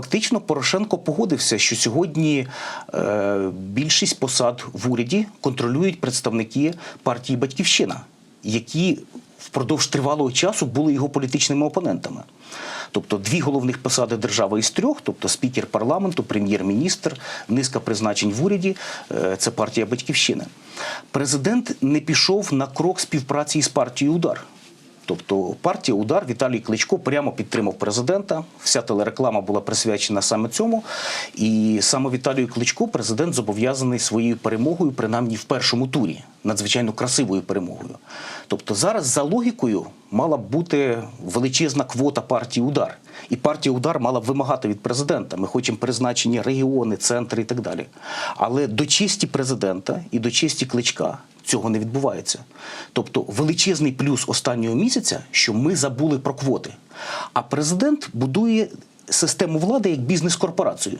фактично Порошенко погодився, що сьогодні е, більшість посад в уряді контролюють представники партії Батьківщина, які впродовж тривалого часу були його політичними опонентами. Тобто дві головних посади держави із трьох, тобто спікер парламенту, прем'єр-міністр, низка призначень в уряді е, це партія Батьківщина. Президент не пішов на крок співпраці із партією Удар. Тобто партія Удар Віталій Кличко прямо підтримав президента. Вся телереклама була присвячена саме цьому. І саме Віталію Кличко президент зобов'язаний своєю перемогою, принаймні в першому турі, надзвичайно красивою перемогою. Тобто зараз за логікою мала б бути величезна квота партії Удар. І партія Удар мала б вимагати від президента. Ми хочемо призначення регіони, центри і так далі. Але до честі президента і до честі кличка цього не відбувається. Тобто величезний плюс останнього місяця, що ми забули про квоти. А президент будує систему влади як бізнес-корпорацію.